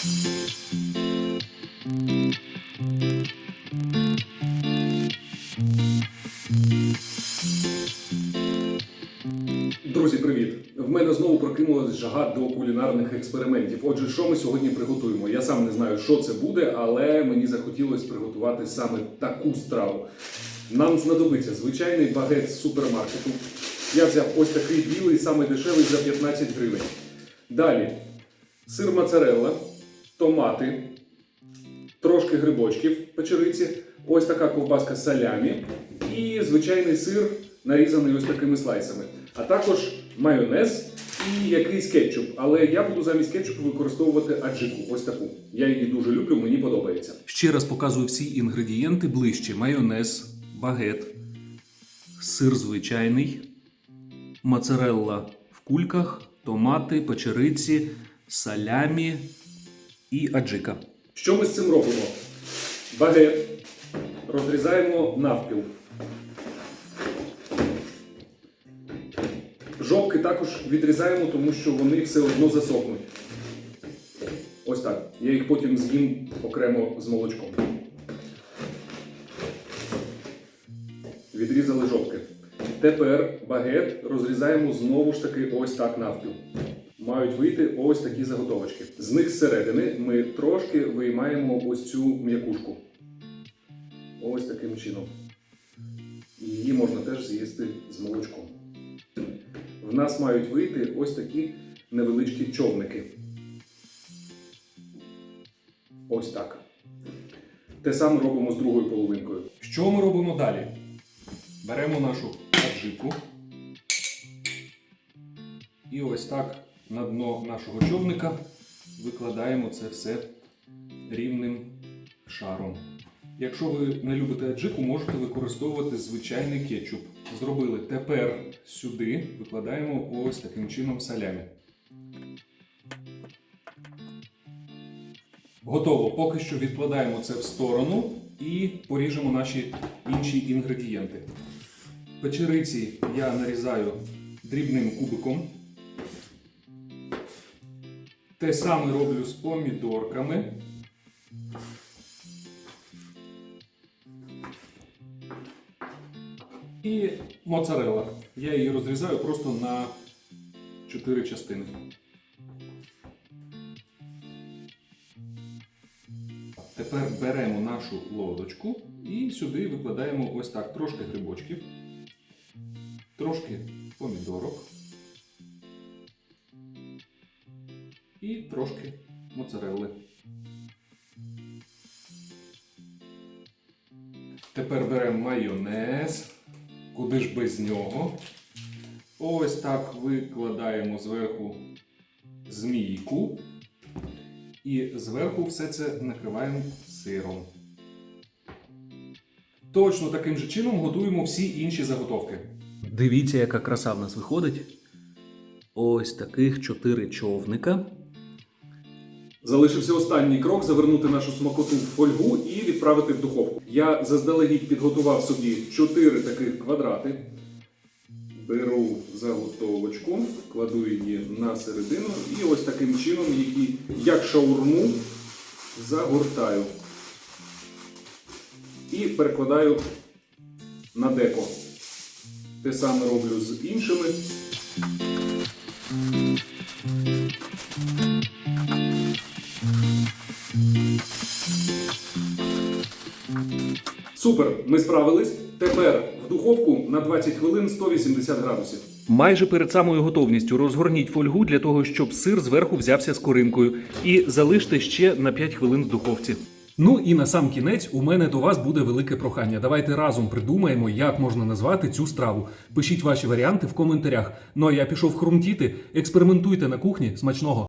Друзі, привіт! В мене знову прокинулась жага до кулінарних експериментів. Отже, що ми сьогодні приготуємо? Я сам не знаю, що це буде, але мені захотілося приготувати саме таку страву. Нам знадобиться звичайний багет з супермаркету. Я взяв ось такий білий, саме дешевий за 15 гривень. Далі сир моцарелла, томати, трошки грибочків печериці, ось така ковбаска салямі і звичайний сир, нарізаний ось такими слайсами. А також майонез і якийсь кетчуп. Але я буду замість кетчупу використовувати аджику. Ось таку. Я її дуже люблю, мені подобається. Ще раз показую всі інгредієнти ближче: майонез, багет, сир звичайний, моцарелла в кульках, томати, печериці, салямі і аджика. Що ми з цим робимо? Багет розрізаємо навпіл. Жовки також відрізаємо, тому що вони все одно засохнуть. Ось так. Я їх потім з'їм окремо з молочком. Відрізали жовки. Тепер багет розрізаємо знову ж таки ось так навпіл. Мають вийти ось такі заготовочки. З них зсередини ми трошки виймаємо ось цю м'якушку. Ось таким чином. Її можна теж з'їсти з молочком. В нас мають вийти ось такі невеличкі човники. Ось так. Те саме робимо з другою половинкою. Що ми робимо далі? Беремо нашу аджику. І ось так на дно нашого човника викладаємо це все рівним шаром. Якщо ви не любите аджику, можете використовувати звичайний кетчуп. Зробили тепер сюди викладаємо ось таким чином салямі. Готово. Поки що відкладаємо це в сторону і поріжемо наші інші інгредієнти. Печериці я нарізаю дрібним кубиком. Те саме роблю з помідорками. І моцарелла. Я її розрізаю просто на 4 частини. Тепер беремо нашу лодочку і сюди викладаємо ось так трошки грибочків, трошки помідорок і трошки моцарелли. Тепер беремо майонез. Куди ж без нього? Ось так викладаємо зверху змійку. І зверху все це накриваємо сиром. Точно таким же чином готуємо всі інші заготовки. Дивіться, яка краса в нас виходить. Ось таких чотири човника. Залишився останній крок завернути нашу смакоту в фольгу і відправити в духовку. Я заздалегідь підготував собі 4 таких квадрати. Беру заготовочку, кладу її на середину і ось таким чином її, як шаурму, загортаю. І перекладаю на деко. Те саме роблю з іншими. Супер, ми справились. Тепер в духовку на 20 хвилин 180 градусів. Майже перед самою готовністю розгорніть фольгу для того, щоб сир зверху взявся з коринкою, і залиште ще на 5 хвилин в духовці. Ну і на сам кінець у мене до вас буде велике прохання. Давайте разом придумаємо, як можна назвати цю страву. Пишіть ваші варіанти в коментарях. Ну а я пішов хрумтіти. Експериментуйте на кухні смачного.